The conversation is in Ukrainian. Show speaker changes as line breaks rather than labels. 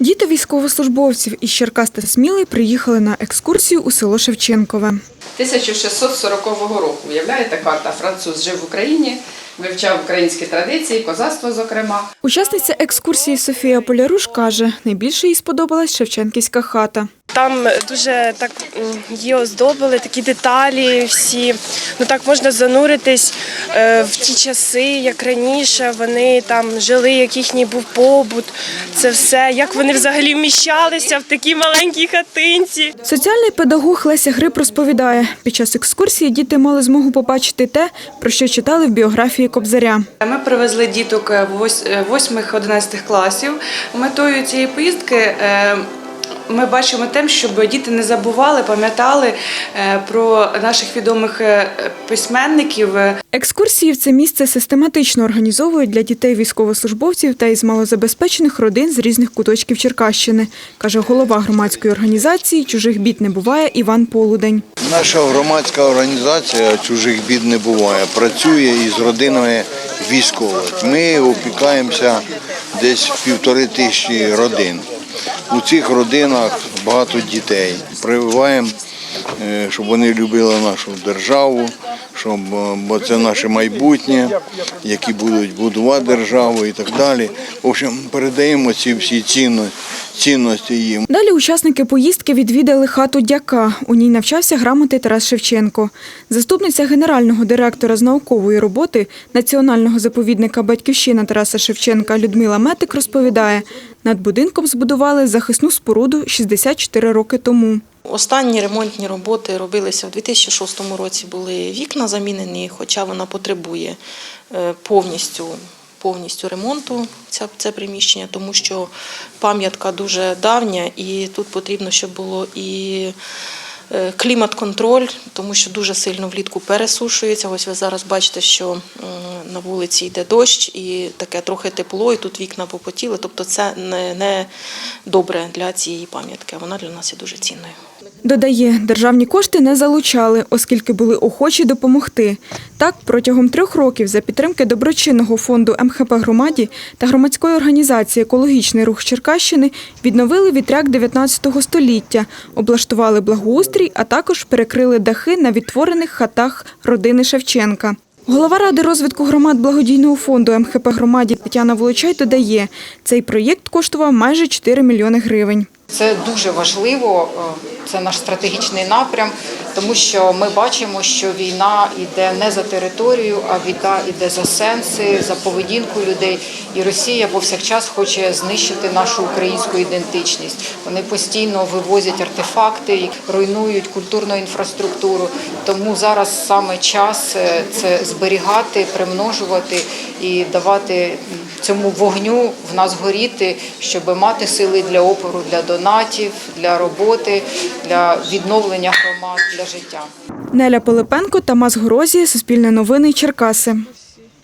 Діти військовослужбовців із Черкас та Сміли приїхали на екскурсію у село Шевченкове.
1640 року. Уявляєте, карта француз жив в Україні, вивчав українські традиції, козацтво, зокрема.
Учасниця екскурсії Софія Поляруш каже, найбільше їй сподобалась Шевченківська хата.
Там дуже так її оздобили, такі деталі всі. Ну так можна зануритись е, в ті часи, як раніше вони там жили, як їхній був побут. Це все, як вони взагалі вміщалися в такій маленькій хатинці.
Соціальний педагог Леся Гриб розповідає, під час екскурсії діти мали змогу побачити те, про що читали в біографії Кобзаря.
Ми привезли діток 8-11 класів. Метою цієї поїздки е, ми бачимо тим, щоб діти не забували, пам'ятали е, про наших відомих е, письменників.
Екскурсії в це місце систематично організовують для дітей військовослужбовців та із малозабезпечених родин з різних куточків Черкащини, каже голова громадської організації Чужих бід не буває Іван Полудень.
Наша громадська організація чужих бід не буває. Працює із родинами військових. Ми опікаємося десь в півтори тисячі родин. У цих родинах багато дітей. Прививаємо, е, щоб вони любили нашу державу, щоб, е, бо це наше майбутнє, які будуть будувати державу і так далі. В общем, передаємо ці всі цінності, цінності їм.
Далі учасники поїздки відвідали хату дяка. У ній навчався грамоти Тарас Шевченко. Заступниця генерального директора з наукової роботи Національного заповідника Батьківщина Тараса Шевченка Людмила Метик розповідає, над будинком збудували захисну споруду 64 роки тому.
Останні ремонтні роботи робилися в 2006 році. Були вікна замінені, хоча вона потребує е, повністю. Повністю ремонту ця це приміщення, тому що пам'ятка дуже давня, і тут потрібно, щоб було і е, клімат-контроль, тому що дуже сильно влітку пересушується. Ось ви зараз бачите, що на вулиці йде дощ, і таке трохи тепло, і тут вікна попотіли. Тобто, це не, не добре для цієї пам'ятки. Вона для нас є дуже цінною.
Додає, державні кошти не залучали, оскільки були охочі допомогти. Так, протягом трьох років за підтримки доброчинного фонду МХП громаді та громадської організації Екологічний рух Черкащини відновили вітряк 19 століття, облаштували благоустрій, а також перекрили дахи на відтворених хатах родини Шевченка. Голова ради розвитку громад благодійного фонду МХП громаді Тетяна Волочай додає, цей проєкт коштував майже 4 мільйони гривень.
Це дуже важливо, е, це наш стратегічний напрям, тому що ми бачимо, що війна йде не за територію, а війна йде за сенси, за поведінку людей. І Росія повсякчас хоче знищити нашу українську ідентичність. Вони постійно вивозять артефакти, руйнують культурну інфраструктуру. Тому зараз саме час е, це зберігати, примножувати і давати цьому вогню в нас горіти, щоб мати сили для опору, для донатів, для роботи, для відновлення громад, для життя.
Неля Пилипенко, Тамас Грозі, Суспільне новини, Черкаси.